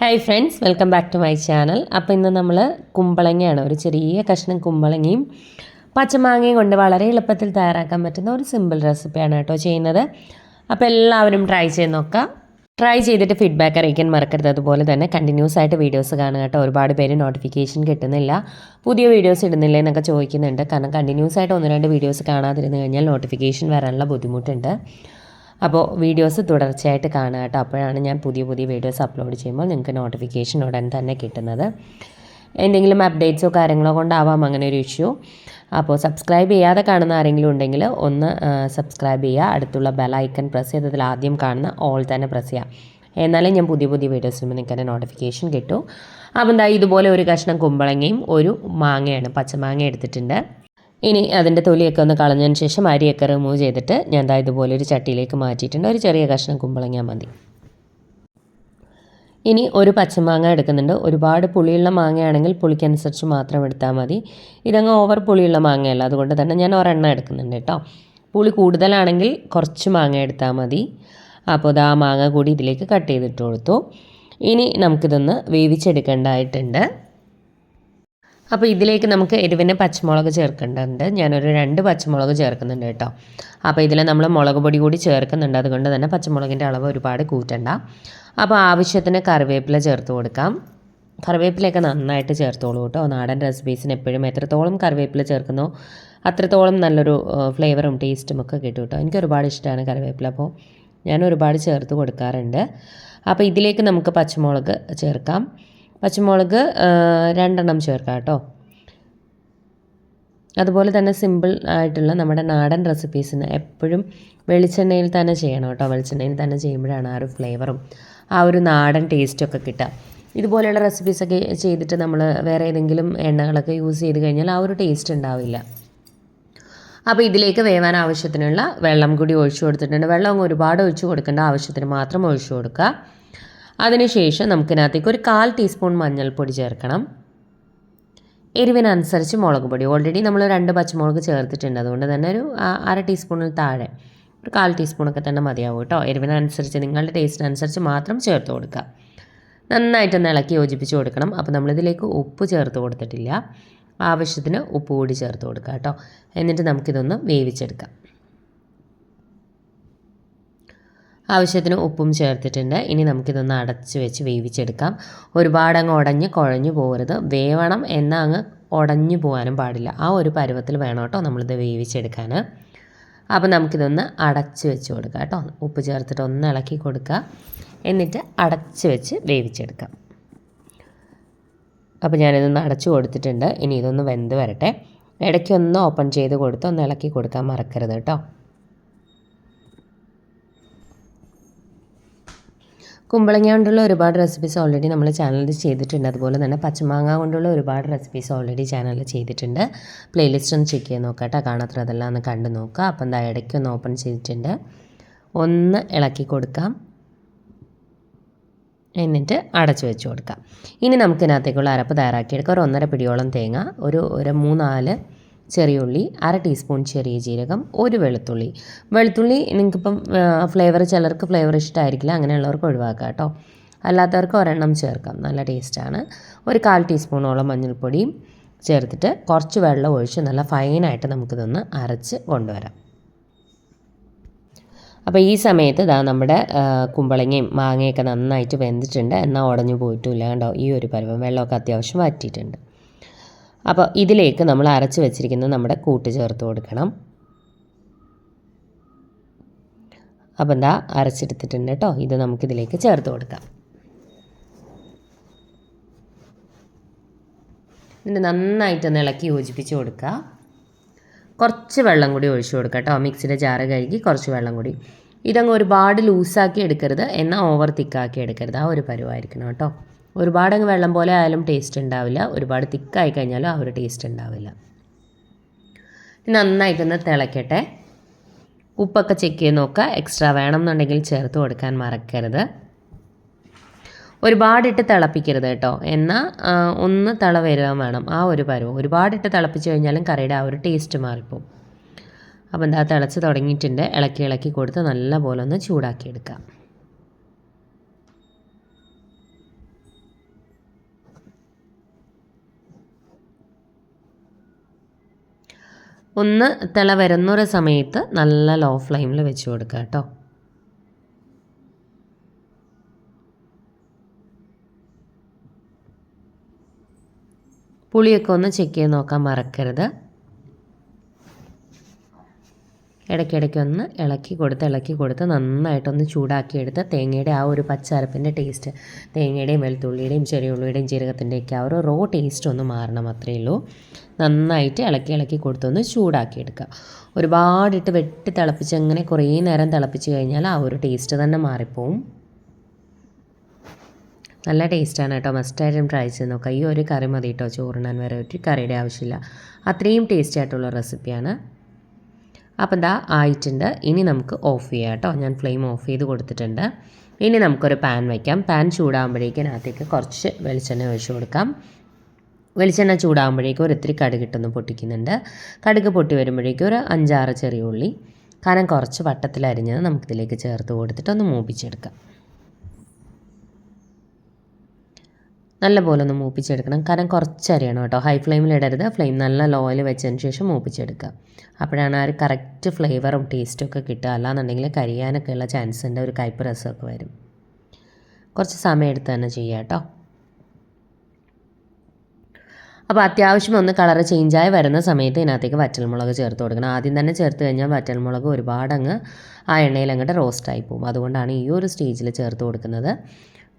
Hi friends welcome back to my channel അപ്പോൾ ഇന്ന് നമ്മൾ കുമ്പളങ്ങയാണ് ഒരു ചെറിയ കഷ്ണം കുമ്പളങ്ങയും പച്ചമാങ്ങയും കൊണ്ട് വളരെ എളുപ്പത്തിൽ തയ്യാറാക്കാൻ പറ്റുന്ന ഒരു സിമ്പിൾ റെസിപ്പിയാണ് കേട്ടോ ചെയ്യുന്നത്. അപ്പോൾ എല്ലാവരും ട്രൈ ചെയ്ത് നോക്കാം. ട്രൈ ചെയ്തിട്ട് ഫീഡ്ബാക്ക് അറിയിക്കാൻ മറക്കരുത്. അതുപോലെ തന്നെ കണ്ടിന്യൂസ് ആയിട്ട് വീഡിയോസ് കാണുക കേട്ടോ. ഒരുപാട് പേര് നോട്ടിഫിക്കേഷൻ കിട്ടുന്നില്ല. പുതിയ വീഡിയോസ് ഇടുന്നില്ല എന്നൊക്കെ ചോദിക്കുന്നുണ്ട്. കാരണം കണ്ടിന്യൂസ് ആയിട്ട് ഒന്ന് രണ്ട് വീഡിയോസ് കാണാതിരുന്നു കഴിഞ്ഞാൽ നോട്ടിഫിക്കേഷൻ വരാനുള്ള ബുദ്ധിമുട്ടുണ്ട്. അപ്പോൾ വീഡിയോസ് തുടർച്ചയായിട്ട് കാണുക കേട്ടോ. അപ്പോഴാണ് ഞാൻ പുതിയ പുതിയ വീഡിയോസ് അപ്ലോഡ് ചെയ്യുമ്പോൾ നിങ്ങൾക്ക് നോട്ടിഫിക്കേഷൻ ഉടൻ തന്നെ കിട്ടുന്നത്. എന്തെങ്കിലും അപ്ഡേറ്റ്സോ കാര്യങ്ങളോ കൊണ്ടാവാം അങ്ങനെ ഒരു ഇഷ്യൂ അപ്പോൾ സബ്സ്ക്രൈബ് ചെയ്യാതെ കാണുന്ന ആരെങ്കിലും ഉണ്ടെങ്കിൽ ഒന്ന് സബ്സ്ക്രൈബ് ചെയ്യുക. അടുത്തുള്ള ബെൽ ഐക്കൺ പ്രസ് ചെയ്തതിൽ ആദ്യം കാണുന്ന ഓൾ തന്നെ പ്രസ് ചെയ്യുക. എന്നാലേ ഞാൻ പുതിയ പുതിയ വീഡിയോസ് വരുമ്പോൾ നിങ്ങൾക്ക് നോട്ടിഫിക്കേഷൻ കിട്ടും. അപ്പോൾ എന്താ ഇതുപോലെ ഒരു കഷ്ണം കുമ്പളങ്ങയും ഒരു മാങ്ങയാണ് പച്ചമാങ്ങ എടുത്തിട്ടുണ്ട്. ഇനി അതിന്റെ തൊലിയൊക്കെ ഒന്ന് കളഞ്ഞതിന് ശേഷം അരിയൊക്കെ റിമൂവ് ചെയ്തിട്ട് ഞാൻ ദാ ഇതുപോലെ ഒരു ചട്ടിയിലേക്ക് മാറ്റിയിട്ടുണ്ട്. ഒരു ചെറിയ കഷ്ണം കുമ്പളങ്ങ മതി. ഇനി ഒരു പച്ചമാങ്ങ എടുക്കുന്നുണ്ട്. ഒരുപാട് പുളിയുള്ള മാങ്ങയാണെങ്കിൽ പുളിക്കനുസരിച്ച് മാത്രം എടുത്താൽ മതി. ഇതങ്ങ് ഓവർ പുളിയുള്ള മാങ്ങയല്ല. അതുകൊണ്ട് തന്നെ ഞാൻ ഒരെണ്ണം എടുക്കുന്നുണ്ട് കേട്ടോ. പുളി കൂടുതലാണെങ്കിൽ കുറച്ച് മാങ്ങ എടുത്താൽ മതി. അപ്പോൾ ഇത് ആ മാങ്ങ കൂടി ഇതിലേക്ക് കട്ട് ചെയ്തിട്ട് കൊടുത്തു. ഇനി നമുക്കിതൊന്ന് വേവിച്ചെടുക്കേണ്ടതായിട്ടുണ്ട്. അപ്പോൾ ഇതിലേക്ക് നമുക്ക് എരിവിന് പച്ചമുളക് ചേർക്കേണ്ടതുണ്ട്. ഞാനൊരു രണ്ട് പച്ചമുളക് ചേർക്കുന്നുണ്ട് കേട്ടോ. അപ്പോൾ ഇതിൽ നമ്മൾ മുളക് പൊടി കൂടി ചേർക്കുന്നുണ്ട്. അതുകൊണ്ട് തന്നെ പച്ചമുളകിന്റെ അളവ് ഒരുപാട് കൂറ്റണ്ട. അപ്പോൾ ആവശ്യത്തിന് കറിവേപ്പില ചേർത്ത് കൊടുക്കാം. കറിവേപ്പിലയൊക്കെ നന്നായിട്ട് ചേർത്തോളൂ കേട്ടോ. നാടൻ റെസിപ്പീസിന് എപ്പോഴും എത്രത്തോളം കറിവേപ്പില ചേർക്കുന്നു അത്രത്തോളം നല്ലൊരു ഫ്ലേവറും ടേസ്റ്റും ഒക്കെ കിട്ടും കേട്ടോ. എനിക്ക് ഒരുപാട് ഇഷ്ടമാണ് കറിവേപ്പില. അപ്പോൾ ഞാൻ ഒരുപാട് ചേർത്ത് കൊടുക്കാറുണ്ട്. അപ്പോൾ ഇതിലേക്ക് നമുക്ക് പച്ചമുളക് ചേർക്കാം. പച്ചമുളക് രണ്ടെണ്ണം ചേർക്കാം കേട്ടോ. അതുപോലെ തന്നെ സിമ്പിൾ ആയിട്ടുള്ള നമ്മുടെ നാടൻ റെസിപ്പീസിന് എപ്പോഴും വെളിച്ചെണ്ണയിൽ തന്നെ ചെയ്യണം കേട്ടോ. വെളിച്ചെണ്ണയിൽ തന്നെ ചെയ്യുമ്പോഴാണ് ആ ഒരു ഫ്ലേവറും ആ ഒരു നാടൻ ടേസ്റ്റൊക്കെ കിട്ടുക. ഇതുപോലെയുള്ള റെസിപ്പീസൊക്കെ ചെയ്തിട്ട് നമ്മൾ വേറെ ഏതെങ്കിലും എണ്ണകളൊക്കെ യൂസ് ചെയ്ത് കഴിഞ്ഞാൽ ആ ഒരു ടേസ്റ്റ് ഉണ്ടാവില്ല. അപ്പോൾ ഇതിലേക്ക് വേവാൻ ആവശ്യത്തിനുള്ള വെള്ളം കൂടി ഒഴിച്ചു കൊടുത്തിട്ടുണ്ട്. വെള്ളം ഒരുപാട് ഒഴിച്ചു കൊടുക്കേണ്ട ആവശ്യത്തിന് മാത്രം ഒഴിച്ചു കൊടുക്കുക. അതിനുശേഷം നമുക്കിനകത്തേക്ക് ഒരു കാൽ ടീസ്പൂൺ മഞ്ഞൾപ്പൊടി ചേർക്കണം. എരിവിനനുസരിച്ച് മുളക് പൊടി. ഓൾറെഡി നമ്മൾ രണ്ട് പച്ചമുളക് ചേർത്തിട്ടുണ്ട്. അതുകൊണ്ട് തന്നെ ഒരു അര ടീസ്പൂണിൽ താഴെ ഒരു കാൽ ടീസ്പൂണൊക്കെ തന്നെ മതിയാവും കേട്ടോ. എരിവിനനുസരിച്ച് നിങ്ങളുടെ ടേസ്റ്റിനനുസരിച്ച് മാത്രം ചേർത്ത് കൊടുക്കുക. നന്നായിട്ട് ഇളക്കി യോജിപ്പിച്ച് കൊടുക്കണം. അപ്പോൾ നമ്മളിതിലേക്ക് ഉപ്പ് ചേർത്ത് കൊടുത്തിട്ടില്ല. ആവശ്യത്തിന് ഉപ്പ് കൂടി ചേർത്ത് കൊടുക്കുക കേട്ടോ. എന്നിട്ട് നമുക്കിതൊന്ന് വേവിച്ചെടുക്കാം. ആവശ്യത്തിന് ഉപ്പും ചേർത്തിട്ടുണ്ട്. ഇനി നമുക്കിതൊന്ന് അടച്ച് വെച്ച് വേവിച്ചെടുക്കാം. ഒരുപാട് അങ്ങ് ഉടഞ്ഞ് കുഴഞ്ഞു പോകരുത്. വേവണം എന്നാൽ അങ്ങ് ഉടഞ്ഞു പോകാനും പാടില്ല. ആ ഒരു പരുവത്തിൽ വേണം കേട്ടോ നമ്മളിത് വേവിച്ചെടുക്കാൻ. അപ്പോൾ നമുക്കിതൊന്ന് അടച്ച് വെച്ച് കൊടുക്കാം കേട്ടോ. ഉപ്പ് ചേർത്തിട്ട് ഒന്ന് ഇളക്കി കൊടുക്കുക. എന്നിട്ട് അടച്ച് വെച്ച് വേവിച്ചെടുക്കാം. അപ്പോൾ ഞാനിതൊന്ന് അടച്ചു കൊടുത്തിട്ടുണ്ട്. ഇനി ഇതൊന്ന് വെന്ത് വരട്ടെ. ഇടയ്ക്കൊന്ന് ഓപ്പൺ ചെയ്ത് കൊടുത്ത് ഒന്ന് ഇളക്കി കൊടുക്കാൻ മറക്കരുത് കേട്ടോ. കുമ്പളങ്ങ കൊണ്ടുള്ള ഒരുപാട് റെസിപ്പീസ് ഓൾറെഡി നമ്മൾ ചാനലിൽ ചെയ്തിട്ടുണ്ട്. അതുപോലെ തന്നെ പച്ചമാങ്ങ കൊണ്ടുള്ള ഒരുപാട് റെസിപ്പീസ് ഓൾറെഡി ചാനലിൽ ചെയ്തിട്ടുണ്ട്. പ്ലേലിസ്റ്റ് ഒന്ന് ചെക്ക് ചെയ്ത് നോക്കാം കേട്ടോ. കാണാത്ര അതെല്ലാം ഒന്ന് കണ്ടു നോക്കുക അപ്പം എന്താ ഇടയ്ക്ക് ഒന്ന് ഓപ്പൺ ചെയ്തിട്ടുണ്ട്. ഒന്ന് ഇളക്കി കൊടുക്കാം. എന്നിട്ട് അടച്ചു വെച്ച് കൊടുക്കാം. ഇനി നമുക്കിതിനകത്തേക്കുള്ള അരപ്പ് തയ്യാറാക്കിയെടുക്കാം ഒരു ഒന്നര പിടിയോളം തേങ്ങ ഒരു ഒരു മൂന്നാൽ ചെറിയ ഉള്ളി അര ടീസ്പൂൺ ചെറിയ ജീരകം ഒരു വെളുത്തുള്ളി. വെളുത്തുള്ളി നിങ്ങൾക്കിപ്പം ഫ്ലേവർ ചിലർക്ക് ഫ്ലേവർ ഇഷ്ടമായിരിക്കില്ല അങ്ങനെയുള്ളവർക്ക് ഒഴിവാക്കുക കേട്ടോ. അല്ലാത്തവർക്ക് ഒരെണ്ണം ചേർക്കാം നല്ല ടേസ്റ്റാണ് ഒരു കാൽ ടീസ്പൂണോളം മഞ്ഞൾപ്പൊടിയും ചേർത്തിട്ട് കുറച്ച് വെള്ളം ഒഴിച്ച് നല്ല ഫൈനായിട്ട് നമുക്കിതൊന്ന് അരച്ച് കൊണ്ടുവരാം. അപ്പോൾ ഈ സമയത്ത് ഇതാ നമ്മുടെ കുമ്പളങ്ങയും മാങ്ങയൊക്കെ നന്നായിട്ട് വെന്തിട്ടുണ്ട് എന്നാൽ ഉടഞ്ഞു പോയിട്ടില്ല കണ്ടോ? ഈ ഒരു പരുവം വെള്ളമൊക്കെ അത്യാവശ്യം വറ്റിയിട്ടുണ്ട്. അപ്പോൾ ഇതിലേക്ക് നമ്മൾ അരച്ച് വെച്ചിരിക്കുന്ന നമ്മുടെ കൂട്ട് ചേർത്ത് കൊടുക്കണം. അപ്പോൾ എന്താ? അരച്ചെടുത്തിട്ടുണ്ട് കേട്ടോ ഇത് നമുക്കിതിലേക്ക് ചേർത്ത് കൊടുക്കാം. എന്നിട്ട് നന്നായിട്ടൊന്ന് ഇളക്കി യോജിപ്പിച്ച് കൊടുക്കുക. കുറച്ച് വെള്ളം കൂടി ഒഴിച്ചു കൊടുക്കുക കേട്ടോ മിക്സിയുടെ ജാറ് കഴുകി കുറച്ച് വെള്ളം കൂടി. ഇതങ്ങ് ഒരുപാട് ലൂസാക്കി എടുക്കരുത്. എന്നാൽ ഓവർ തിക്കാക്കി എടുക്കരുത്. ആ ഒരു പരുവായിരിക്കണം കേട്ടോ ഒരുപാട് അങ്ങ് വെള്ളം പോലെ ആയാലും ടേസ്റ്റ് ഉണ്ടാവില്ല ഒരുപാട് തിക്കായി കഴിഞ്ഞാലും ആ ഒരു ടേസ്റ്റ് ഉണ്ടാവില്ല നന്നായിട്ടൊന്ന് തിളയ്ക്കട്ടെ ഉപ്പൊക്കെ ചെക്ക് ചെയ്ത് നോക്കുക. എക്സ്ട്രാ വേണമെന്നുണ്ടെങ്കിൽ ചേർത്ത് കൊടുക്കാൻ മറക്കരുത്. ഒരുപാടിട്ട് തിളപ്പിക്കരുത് കേട്ടോ. എന്നാൽ ഒന്ന് തിള വരിക വേണം. ആ ഒരു പരുവം. ഒരുപാടിട്ട് തിളപ്പിച്ച് കഴിഞ്ഞാലും കറിയുടെ ആ ഒരു ടേസ്റ്റ് മാറിപ്പോവും. അപ്പോൾ എന്താ തിളച്ച് തുടങ്ങിയിട്ടുണ്ട്. ഇളക്കി ഇളക്കി കൊടുത്ത് നല്ല പോലെ ഒന്ന് ചൂടാക്കിയെടുക്കാം ഒന്ന് തിള വരുന്നൊരു സമയത്ത് നല്ല ലോ ഫ്ലെയിമിൽ വെച്ച് കൊടുക്കുക കേട്ടോ പുളിയൊക്കെ ഒന്ന് ചെക്ക് ചെയ്ത് നോക്കാൻ മറക്കരുത്. ഇടയ്ക്കിടയ്ക്ക് ഒന്ന് ഇളക്കി കൊടുത്ത് ഇളക്കി കൊടുത്ത് നന്നായിട്ടൊന്ന് ചൂടാക്കിയെടുത്ത് തേങ്ങയുടെ ആ ഒരു പച്ചരപ്പിന്റെ ടേസ്റ്റ് തേങ്ങയുടെയും വെളുത്തുള്ളിയുടെയും ചെറിയ ഉള്ളിയുടെയും ജീരകത്തിന്റെയൊക്കെ ആ ഒരു റോ ടേസ്റ്റ് ഒന്ന് മാറണം അത്രയേ ഉള്ളൂ. നന്നായിട്ട് ഇളക്കി ഇളക്കി കൊടുത്തൊന്ന് ചൂടാക്കിയെടുക്കുക. ഒരുപാടിട്ട് വെട്ടി തിളപ്പിച്ച് അങ്ങനെ കുറേ നേരം തിളപ്പിച്ച് കഴിഞ്ഞാൽ ആ ഒരു ടേസ്റ്റ് തന്നെ മാറിപ്പോവും. നല്ല ടേസ്റ്റാണ് കേട്ടോ. മസ്റ്റായിട്ടും ട്രൈ ചെയ്ത് നോക്കാം ഈ ഒരു കറി മതി കേട്ടോ. ചോറിനാൻ വരെ ഒരു കറിയുടെ ആവശ്യമില്ല. അത്രയും ടേസ്റ്റി ആയിട്ടുള്ള റെസിപ്പിയാണ് അപ്പം ദാ ആയിട്ടുണ്ട്. ഇനി നമുക്ക് ഓഫ് ചെയ്യാം കേട്ടോ. ഞാൻ ഫ്ലെയിം ഓഫ് ചെയ്ത് കൊടുത്തിട്ടുണ്ട്. ഇനി നമുക്കൊരു പാൻ വയ്ക്കാം. പാൻ ചൂടാകുമ്പോഴേക്കും അതിനകത്തേക്ക് കുറച്ച് വെളിച്ചെണ്ണ ഒഴിച്ചു കൊടുക്കാം. വെളിച്ചെണ്ണ ചൂടാകുമ്പോഴേക്കും ഒരു ഇത്തിരി കടുകിട്ടൊന്ന് പൊട്ടിക്കുന്നുണ്ട്. കടുക് പൊട്ടി വരുമ്പോഴേക്കും ഒരു അഞ്ചാറ് ചെറിയ ഉള്ളി. കനം കുറച്ച് വട്ടത്തിൽ വട്ടത്തിലരിഞ്ഞത് നമുക്കിതിലേക്ക് ചേർത്ത് കൊടുത്തിട്ട് ഒന്ന് മൂപ്പിച്ചെടുക്കാം. നല്ലപോലെ ഒന്ന് മൂപ്പിച്ചെടുക്കണം. കാരണം കുറച്ച് അരിയണം കേട്ടോ ഹൈ ഫ്ലെയിമിൽ ഇടരുത്. ഫ്ലെയിം നല്ല ലോയിൽ വെച്ചതിന് ശേഷം മൂപ്പിച്ചെടുക്കുക. അപ്പോഴാണ് ആ ഒരു കറക്റ്റ് ഫ്ലേവറും ടേസ്റ്റും ഒക്കെ കിട്ടുക. അല്ലാന്നുണ്ടെങ്കിൽ കരിയാനൊക്കെ ഉള്ള ചാൻസ് ഉണ്ട്. ഒരു കയ്പ്പ് രസമൊക്കെ വരും. കുറച്ച് സമയം എടുത്ത് തന്നെ ചെയ്യുക കേട്ടോ. അപ്പോൾ അത്യാവശ്യം ഒന്ന് കളർ ചേഞ്ചായി വരുന്ന സമയത്ത് ഇതിനകത്തേക്ക് വറ്റൽമുളക് ചേർത്ത് കൊടുക്കണം. ആദ്യം തന്നെ ചേർത്ത് കഴിഞ്ഞാൽ വറ്റൽമുളക് ഒരുപാട് അങ്ങ് ആ എണ്ണയിൽ അങ്ങോട്ട് റോസ്റ്റായി പോകും. അതുകൊണ്ടാണ് ഈ ഒരു സ്റ്റേജിൽ ചേർത്ത് കൊടുക്കുന്നത്.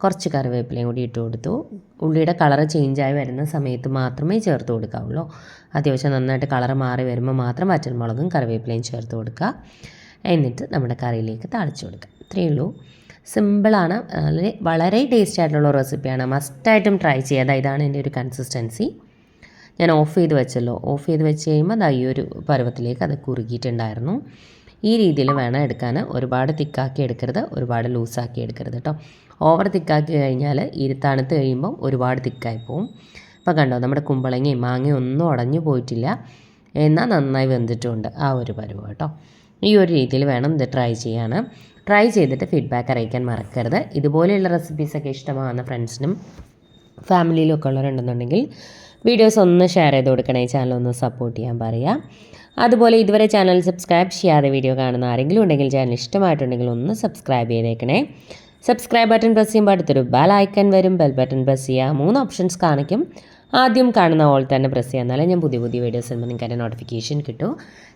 കുറച്ച് കറിവേപ്പിലയും കൂടി ഇട്ട് കൊടുത്തു. ഉള്ളിയുടെ കളറ് ചേഞ്ചായി വരുന്ന സമയത്ത് മാത്രമേ ചേർത്ത് കൊടുക്കാവുള്ളൂ. അത്യാവശ്യം നന്നായിട്ട് കളറ് മാറി വരുമ്പോൾ മാത്രം വറ്റൽമുളകും കറിവേപ്പിലയും ചേർത്ത് കൊടുക്കുക. എന്നിട്ട് നമ്മുടെ കറിയിലേക്ക് താളിച്ചു കൊടുക്കുക. ഇത്രയേ ഉള്ളൂ. സിമ്പിളാണ് വളരെ വളരെ ടേസ്റ്റി ആയിട്ടുള്ള റെസിപ്പിയാണ് മസ്റ്റായിട്ടും ട്രൈ ചെയ്യുക. അതായത് ഇതാണ് എന്റെ ഒരു കൺസിസ്റ്റൻസി ഞാൻ ഓഫ് ചെയ്ത് വെച്ചല്ലോ. ഓഫ് ചെയ്ത് വെച്ച് കഴിയുമ്പോൾ അത് ഈ ഒരു പരുവത്തിലേക്ക് അത് കുറുകിയിട്ടുണ്ടായിരുന്നു. ഈ രീതിയിൽ വേണം എടുക്കാൻ. ഒരുപാട് തിക്കാക്കി എടുക്കരുത് ഒരുപാട് ലൂസാക്കി എടുക്കരുത് കേട്ടോ. ഓവർ തിക്കാക്കി കഴിഞ്ഞാൽ ഈ തണുത്ത് കഴിയുമ്പോൾ ഒരുപാട് തിക്കായി പോവും. അപ്പോൾ കണ്ടോ നമ്മുടെ കുമ്പളങ്ങയും മാങ്ങയും ഒന്നും ഉടഞ്ഞു പോയിട്ടില്ല. എന്നാൽ നന്നായി വെന്തിട്ടുമുണ്ട് ആ ഒരു പരുവ് കേട്ടോ. ഈ ഒരു രീതിയിൽ വേണം ഇത് ട്രൈ ചെയ്യാൻ. ട്രൈ ചെയ്തിട്ട് ഫീഡ്ബാക്ക് അറിയിക്കാൻ മറക്കരുത്. ഇതുപോലെയുള്ള റെസിപ്പീസൊക്കെ ഇഷ്ടമാകുന്ന ഫ്രണ്ട്സിനും ഫാമിലിയിലും ഒക്കെ ഉള്ളവരുണ്ടെന്നുണ്ടെങ്കിൽ വീഡിയോസ് ഒന്ന് ഷെയർ ചെയ്ത് കൊടുക്കണേ. ചാനൽ ഒന്ന് സപ്പോർട്ട് ചെയ്യാൻ പറയുക. അതുപോലെ ഇതുവരെ ചാനൽ സബ്സ്ക്രൈബ് ചെയ്യാതെ വീഡിയോ കാണുന്ന ആരെങ്കിലും ഉണ്ടെങ്കിൽ ചാനൽ ഇഷ്ടമായിട്ടുണ്ടെങ്കിൽ ഒന്ന് സബ്സ്ക്രൈബ് ചെയ്തേക്കണേ. സബ്സ്ക്രൈബ് ബട്ടൺ പ്രസ് ചെയ്യുമ്പോൾ അടുത്തൊരു ബെൽ ഐക്കൺ വരും. ബെൽ ബട്ടൺ പ്രസ് ചെയ്യുക. മൂന്ന് ഓപ്ഷൻസ് കാണിക്കും. ആദ്യം കാണുന്ന ഓൾ തന്നെ പ്രസ് ചെയ്യുക. എന്നാലേ ഞാൻ പുതിയ പുതിയ വീഡിയോസ് വരുമ്പോൾ നിങ്ങൾക്ക് അതിന്റെ നോട്ടിഫിക്കേഷൻ കിട്ടും.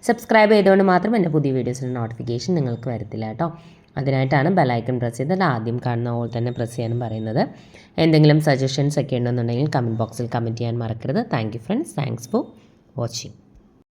സബ്സ്ക്രൈബ് ചെയ്തുകൊണ്ട് മാത്രം എന്റെ പുതിയ വീഡിയോസിന്റെ നോട്ടിഫിക്കേഷൻ നിങ്ങൾക്ക് വരത്തില്ല കേട്ടോ. അതിനായിട്ടാണ് ബെലൈക്കൺ പ്രസ് ചെയ്തിട്ട് ആദ്യം കാണുന്ന ഓൾ തന്നെ പ്രസ് ചെയ്യാനും പറയുന്നത്. എന്തെങ്കിലും സജഷൻസ് ഒക്കെ ഉണ്ടെന്നുണ്ടെങ്കിൽ കമന്റ് ബോക്സിൽ കമന്റ് ചെയ്യാൻ മറക്കരുത്. Thank you friends thanks for watching